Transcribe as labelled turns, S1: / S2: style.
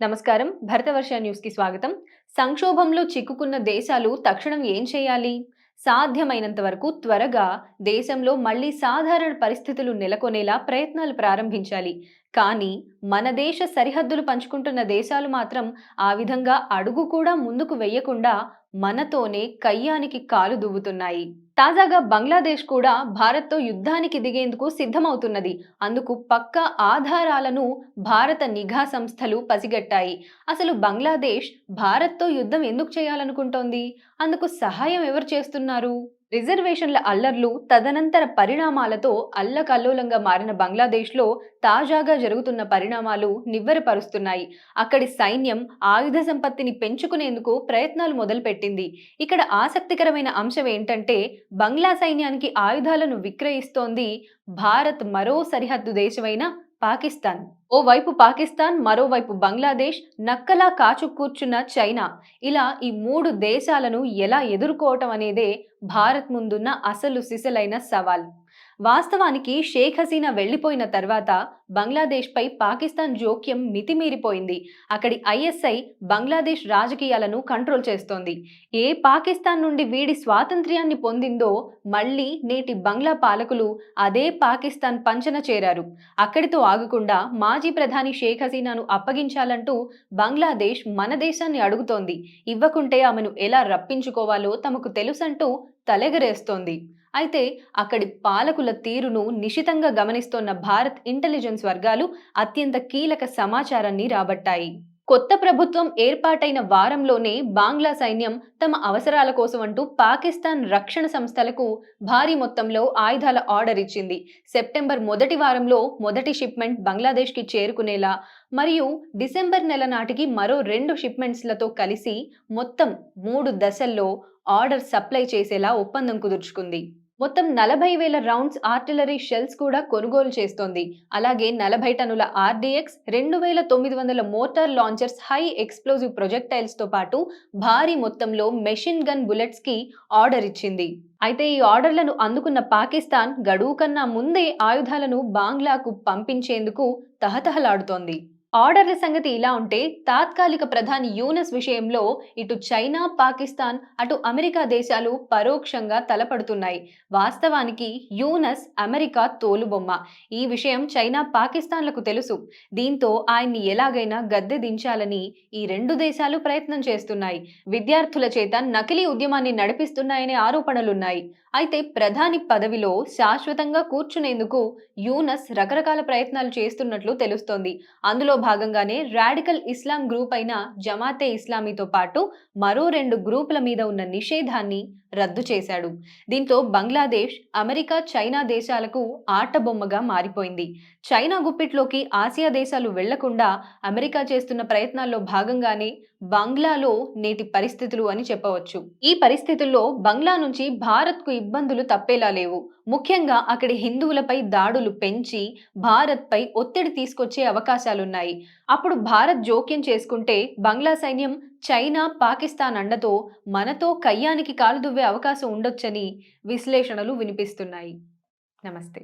S1: నమస్కారం. భరతవర్ష న్యూస్కి స్వాగతం. సంక్షోభంలో చిక్కుకున్న దేశాలు తక్షణం ఏం చేయాలి? సాధ్యమైనంత వరకు త్వరగా దేశంలో మళ్ళీ సాధారణ పరిస్థితులు నెలకొనేలా ప్రయత్నాలు ప్రారంభించాలి. కానీ మన దేశ సరిహద్దులు పంచుకుంటున్న దేశాలు మాత్రం ఆ విధంగా అడుగు కూడా ముందుకు వెయ్యకుండా మనతోనే కయ్యానికి కాలు దువ్వుతున్నాయి. తాజాగా బంగ్లాదేశ్ కూడా భారత్తో యుద్ధానికి దిగేందుకు సిద్ధమవుతున్నది. అందుకు పక్క ఆధారాలను భారత నిఘా సంస్థలు పసిగట్టాయి. అసలు బంగ్లాదేశ్ భారత్తో యుద్ధం ఎందుకు చేయాలనుకుంటోంది? అందుకు సహాయం ఎవరు చేస్తున్నారు? రిజర్వేషన్ల అల్లర్లు తదనంతర పరిణామాలతో అల్లకల్లోలంగా మారిన బంగ్లాదేశ్లో తాజాగా జరుగుతున్న పరిణామాలు నివ్వెరపరుస్తున్నాయి. అక్కడి సైన్యం ఆయుధ సంపత్తిని పెంచుకునేందుకు ప్రయత్నాలు మొదలుపెట్టింది. ఇక్కడ ఆసక్తికరమైన అంశం ఏంటంటే బంగ్లా సైన్యానికి ఆయుధాలను విక్రయిస్తోంది భారత్ మరో సరిహద్దు దేశమైన పాకిస్తాన్. ఓవైపు పాకిస్తాన్ మరోవైపు బంగ్లాదేశ్ నక్కలా కాచు కూర్చున్న చైనా. ఇలా ఈ మూడు దేశాలను ఎలా ఎదుర్కోవటం అనేదే భారత్ ముందున్న అసలు సిసలైన సవాల్. వాస్తవానికి షేక్ హసీనా వెళ్ళిపోయిన తర్వాత బంగ్లాదేశ్పై పాకిస్తాన్ జోక్యం మితిమీరిపోయింది. అక్కడి ఐఎస్ఐ బంగ్లాదేశ్ రాజకీయాలను కంట్రోల్ చేస్తోంది. ఏ పాకిస్తాన్ నుండి వీడి స్వాతంత్ర్యాన్ని పొందిందో మళ్ళీ నేటి బంగ్లా పాలకులు అదే పాకిస్తాన్ పంచన చేరారు. అక్కడితో ఆగకుండా మాజీ ప్రధాని షేక్ హసీనాను అప్పగించాలంటూ బంగ్లాదేశ్ మన దేశాన్ని అడుగుతోంది. ఇవ్వకుంటే ఆమెను ఎలా రప్పించుకోవాలో తమకు తెలుసంటూ తలెగరేస్తోంది. అయితే అక్కడి పాలకుల తీరును నిశితంగా గమనిస్తోన్న భారత్ ఇంటెలిజెన్స్ వర్గాలు అత్యంత కీలక సమాచారాన్ని రాబట్టాయి. కొత్త ప్రభుత్వం ఏర్పాటైన వారంలోనే బాంగ్లా సైన్యం తమ అవసరాల కోసం అంటూ పాకిస్తాన్ రక్షణ సంస్థలకు భారీ మొత్తంలో ఆయుధాల ఆర్డర్ ఇచ్చింది. సెప్టెంబర్ మొదటి వారంలో మొదటి షిప్మెంట్ బంగ్లాదేశ్కి చేరుకునేలా మరియు డిసెంబర్ నెల నాటికి మరో రెండు షిప్మెంట్స్లతో కలిసి మొత్తం మూడు దశల్లో ఆర్డర్ సప్లై చేసేలా ఒప్పందం కుదుర్చుకుంది. మొత్తం నలభై వేల రౌండ్స్ ఆర్టిలరీ షెల్స్ కూడా కొనుగోలు చేస్తోంది. అలాగే నలభై టన్నుల ఆర్డీఎక్స్ రెండు వేల తొమ్మిది వందల మోటార్ లాంచర్స్ హై ఎక్స్ప్లోజివ్ ప్రొజెక్టైల్స్తో పాటు భారీ మొత్తంలో మెషిన్ గన్ బుల్లెట్స్కి ఆర్డర్ ఇచ్చింది. అయితే ఈ ఆర్డర్లను అందుకున్న పాకిస్తాన్ గడువు కన్నా ముందే ఆయుధాలను బాంగ్లాకు పంపించేందుకు తహతహలాడుతోంది. ఆర్డర్ల సంగతి ఇలా ఉంటే తాత్కాలిక ప్రధాని యూనస్ విషయంలో ఇటు చైనా పాకిస్తాన్ అటు అమెరికా దేశాలు పరోక్షంగా తలపడుతున్నాయి. వాస్తవానికి యూనస్ అమెరికా తోలుబొమ్మ. ఈ విషయం చైనా పాకిస్తాన్లకు తెలుసు. దీంతో ఆయన్ని ఎలాగైనా గద్దె దించాలని ఈ రెండు దేశాలు ప్రయత్నం చేస్తున్నాయి. విద్యార్థుల చేత నకిలీ ఉద్యమాన్ని నడిపిస్తున్నాయనే ఆరోపణలున్నాయి. అయితే ప్రధాని పదవిలో శాశ్వతంగా కూర్చునేందుకు యూనస్ రకరకాల ప్రయత్నాలు చేస్తున్నట్లు తెలుస్తోంది. అందులో భాగంగానే రాడికల్ ఇస్లాం గ్రూప్ అయిన జమాతే ఇస్లామీతో పాటు మరో రెండు గ్రూపుల మీద ఉన్న నిషేధాన్ని రద్దు చేశాడు. దీంతో బంగ్లాదేశ్ అమెరికా చైనా దేశాలకు ఆటబొమ్మగా మారిపోయింది. చైనా గుప్పిట్లోకి ఆసియా దేశాలు వెళ్ళకుండా అమెరికా చేస్తున్న ప్రయత్నాల్లో భాగంగానే బంగ్లాలో నేటి పరిస్థితులు అని చెప్పవచ్చు. ఈ పరిస్థితుల్లో బంగ్లా నుంచి భారత్కు ఇబ్బందులు తప్పేలా లేవు. ముఖ్యంగా అక్కడి హిందువులపై దాడులు పెంచి భారత్పై ఒత్తిడి తీసుకొచ్చే అవకాశాలున్నాయి. అప్పుడు భారత్ జోక్యం చేసుకుంటే బంగ్లా సైన్యం చైనా పాకిస్తాన్ అండతో మనతో కయ్యానికి కాలు దువ్వే అవకాశం ఉండొచ్చని విశ్లేషణలు వినిపిస్తున్నాయి. నమస్తే.